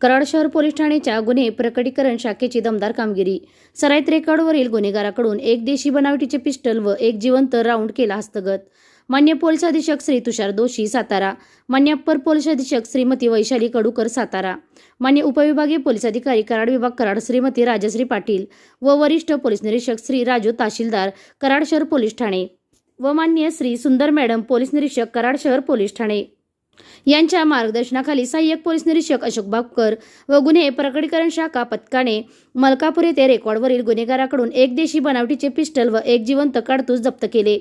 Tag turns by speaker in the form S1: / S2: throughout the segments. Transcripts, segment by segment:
S1: कराड शहर पोलीस ठाण्याच्या गुन्हे प्रकटीकरण शाखेची दमदार कामगिरी. सराईत रेकॉर्डवरील गुन्हेगाराकडून एक देशी बनावटीचे पिस्टल व एक जिवंत राऊंड केला हस्तगत. मान्य पोलीस अधीक्षक श्री तुषार दोशी सातारा. मान्य अप्पर पोलीस अधीक्षक श्रीमती वैशाली कडूकर सातारा. मान्य उपविभागीय पोलीस अधिकारी कराड विभाग कराड श्रीमती राजश्री पाटील व वरिष्ठ पोलीस निरीक्षक श्री राजू तहसीलदार कराड शहर पोलीस ठाणे. व मान्य श्री सुंदर मॅडम पोलीस निरीक्षक कराड शहर पोलीस ठाणे. यांच्या मार्गदर्शनाखाली सहाय्यक पोलीस निरीक्षक अशोक बापकर व गुन्हे प्रकटीकरण शाखा पथकाने मलकापूर येथे रेकॉर्डवरील गुन्हेगाराकडून एक देशी बनावटीचे पिस्टल व एक जिवंत काडतूस जप्त केले.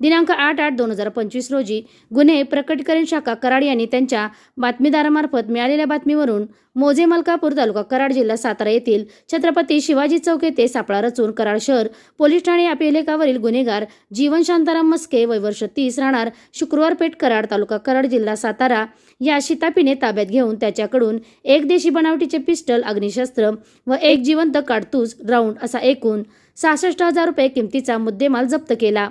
S1: दिनांक आठ आठ दोन हजार पंचवीस रोजी गुन्हे प्रकटीकरण शाखा कराड यांनी त्यांच्या बातमीदारामार्फत मिळालेल्या बातमीवरून मोजे मलकापूर तालुका कराड जिल्हा सातारा येथील छत्रपती शिवाजी चौक येथे सापळा रचून कराड शहर पोलीस ठाणे या गुन्हेगार जीवन शांताराम मस्के वय वर्ष तीस राहणार शुक्रवार पेठ कराड तालुका कराड जिल्हा सातारा या शितापीने ताब्यात घेऊन त्याच्याकडून एक देशी बनावटीचे पिस्टल अग्निशस्त्र व एक जिवंत काडतूस राऊंड असा एकूण सहासष्ट हजार रुपये किमतीचा मुद्देमाल जप्त केला.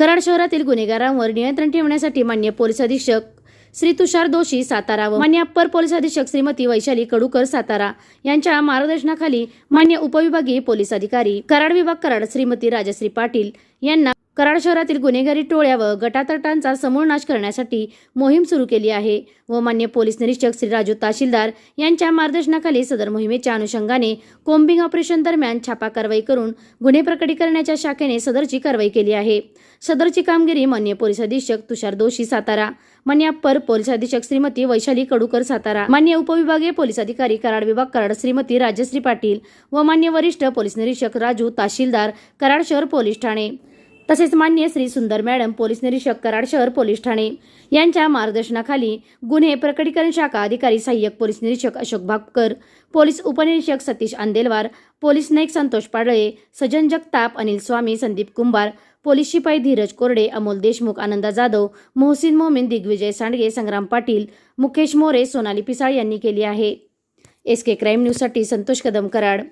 S1: कराड शहरातील गुन्हेगारांवर नियंत्रण ठेवण्यासाठी मान्य पोलीस अधीक्षक श्री तुषार दोषी सातारा व मान्य अप्पर पोलीस अधीक्षक श्रीमती वैशाली कडूकर सातारा यांच्या मार्गदर्शनाखाली मान्य उपविभागीय पोलीस अधिकारी कराड विभाग कराड श्रीमती राजश्री पाटील यांना कराड शहरातील गुन्हेगारी टोळ्या व गटातटांचा समूळ नाश करण्यासाठी मोहीम सुरू केली आहे. व मान्य पोलीस निरीक्षक श्री राजू तहसीलदार यांच्या मार्गदर्शनाखाली सदर मोहिमेच्या अनुषंगाने कोम्बिंग ऑपरेशन दरम्यान छापा कारवाई करून गुन्हे प्रकटीकरणाच्या शाखेने सदरची कारवाई केली आहे. सदरची कामगिरी मान्य पोलीस अधीक्षक तुषार दोषी सातारा मान्य अप्पर पोलीस अधीक्षक श्रीमती वैशाली कडूकर सातारा मान्य उपविभागीय पोलीस अधिकारी कराड विभाग कराड श्रीमती राजश्री पाटील व मान्य वरिष्ठ पोलीस निरीक्षक राजू तहसीलदार कराड शहर पोलीस ठाणे. तसेच मान्य श्री सुंदर मॅडम पोलीस निरीक्षक कराड शहर पोलीस ठाणे यांच्या मार्गदर्शनाखाली गुन्हे प्रकटीकरण शाखा अधिकारी सहाय्यक पोलीस निरीक्षक अशोक भापकर पोलीस उपनिरीक्षक सतीश आंदेलवार पोलीस नाईक संतोष पाडळे सजन जगताप अनिल स्वामी संदीप कुंभार पोलीस शिपाई धीरज कोरडे अमोल देशमुख आनंदा जाधव मोहसिन मोमीन दिग्विजय सांडगे संग्राम पाटील मुकेश मोरे सोनाली पिसाळ यांनी केली आहे. एस के क्राईम न्यूजसाठी संतोष कदम कराड.